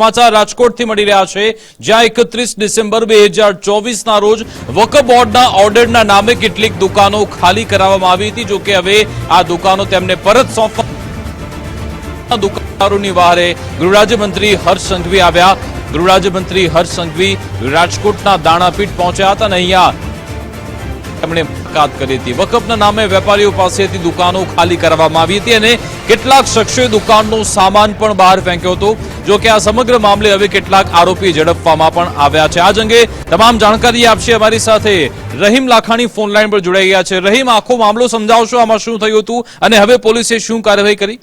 સમાચાર રાજકોટથી મળી રહ્યા છે. જ્યાં એકત્રીસ ડિસેમ્બર બે હજાર રોજ વકફ બોર્ડના ઓર્ડરના નામે કેટલીક દુકાનો ખાલી કરાવવામાં આવી હતી. જોકે હવે આ દુકાનો તેમને પરત સોંપવા દુકાનદારોની વારે ગૃહરાજ્યમંત્રી હર્ષ સંઘવી આવ્યા. ગૃહરાજ્યમંત્રી હર્ષ સંઘવી રાજકોટના દાણાપીઠ પહોંચ્યા હતા અને અહીંયા તેમણે મુલાકાત કરી હતી. વકફના નામે વેપારીઓ પાસેથી દુકાનો ખાલી કરવામાં આવી હતી અને કેટલાક શખ્સોએ દુકાનનો સામાન પણ બહાર ફેંક્યો હતો. જો કે આ સમગ્ર મામલે હવે કેટલાક આરોપી ઝડપવામાં પણ આવ્યા છે. આજ અંગે તમામ જાણકારી આપશે અમારી સાથે રહીમ લાખાણી ફોન લાઈન પર જોડાઈ ગયા છે. રહીમ, આખો મામલો સમજાવશો? આમાં શું થયું હતું? અને હવે પોલીસે શું કાર્યવાહી કરી?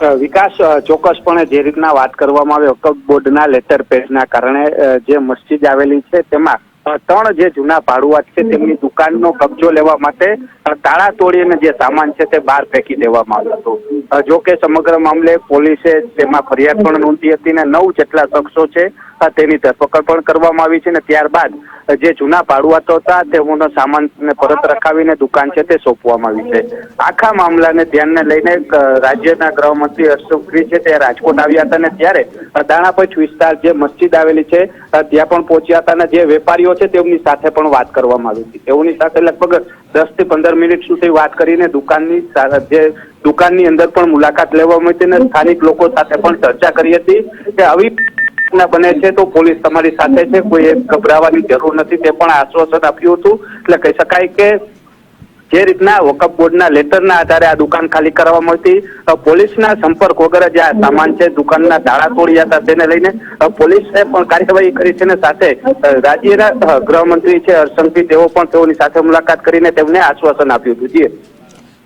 વિકાસ ચોક્કસપણે જે રીતના વાત કરવામાં આવે વકફ બોર્ડના લેટર પેડના કારણે જે મસ્જિદ આવેલી છે, તેમાં ત્રણ જે જૂના ભાડુઆત છે તેમની દુકાનનો કબજો લેવા માટે તાળા તોડીને જે સામાન છે તે બહાર ફેંકી દેવામાં આવ્યો હતો. જો કે સમગ્ર મામલે પોલીસે તેમાં ફરિયાદ પણ નોંધી હતી ને નવ જેટલા શખ્સો છે તેની ધરપકડ પણ કરવામાં આવી છે ને ત્યારબાદ જે જૂના ભાડુઆતો હતા તેઓનો સામાન પરત રખાવીને દુકાન છે તે સોંપવામાં આવી છે. આખા મામલાને ધ્યાનને લઈને રાજ્યના ગૃહમંત્રી હર્ષુખરી છે તે રાજકોટ આવ્યા હતા અને ત્યારે દાણાપંચ વિસ્તાર જે મસ્જિદ આવેલી છે ત્યાં પણ પહોંચ્યા હતા અને જે વેપારીઓ છે તેમની સાથે પણ વાત કરવામાં આવી હતી. તેઓની સાથે લગભગ દસથી પંદર મિનિટ સુધી વાત કરીને દુકાનની જે દુકાનની અંદર પણ મુલાકાત લેવામાં આવી હતી અને સ્થાનિક લોકો સાથે પણ ચર્ચા કરી હતી કે આવી ઘટના બને છે તો પોલીસ તમારી સાથે છે, કોઈ ગભરાવાની જરૂર નથી, તે પણ આશ્વાસન આપ્યું હતું. એટલે કહી શકાય કે જે રીતના વકફ બોર્ડના લેટરના આધારે આ દુકાન ખાલી કરવામાં હતી પોલીસના સંપર્ક વગર જે આ સામાન છે, દુકાનના તાળા તોડ્યા હતા તેને લઈને પોલીસે પણ કાર્યવાહી કરી છે અને સાથે રાજ્યના ગૃહમંત્રી છે હર્ષંઘવી તેઓ પણ તેઓની સાથે મુલાકાત કરીને તેમને આશ્વાસન આપ્યું હતું. જી.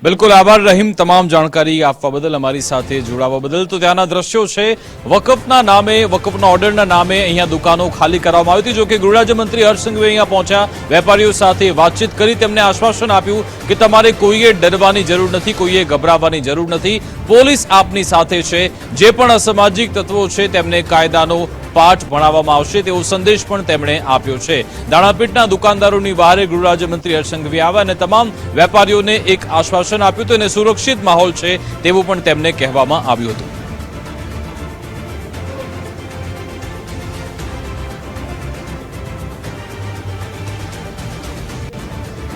બિલકુલ આભાર રહીમ તમામ જાણકારી આપવા બદલ અમારી સાથે જોડાવા બદલ. તો ત્યાંના દ્રશ્યો છે, વકફના નામે, વકફના ઓર્ડરના નામે અહીંયા દુકાનો ખાલી કરવામાં આવી હતી. જોકે ગૃહરાજ્યમંત્રી હર્ષ સંઘવી અહીંયા પહોંચ્યા, વેપારીઓ સાથે વાતચીત કરી, તેમને આશ્વાસન આપ્યું કે તમારે કોઈએ ડરવાની જરૂર નથી, કોઈએ ગભરાવાની જરૂર નથી. પોલીસ આપની સાથે છે. જે પણ અસામાજિક તત્વો છે, તેમને કાયદાનો પાઠ ભણાવવામાં આવશે તેવો સંદેશ પણ તેમણે આપ્યો છે. દાણાપીઠના દુકાનદારોની બહારે ગૃહરાજ્યમંત્રી હર્ષ સંઘવી આવ્યા અને તમામ વેપારીઓને એક આશ્વાસન આપ્યું હતું અને સુરક્ષિત માહોલ છે તેવું પણ તેમને કહેવામાં આવ્યું હતું.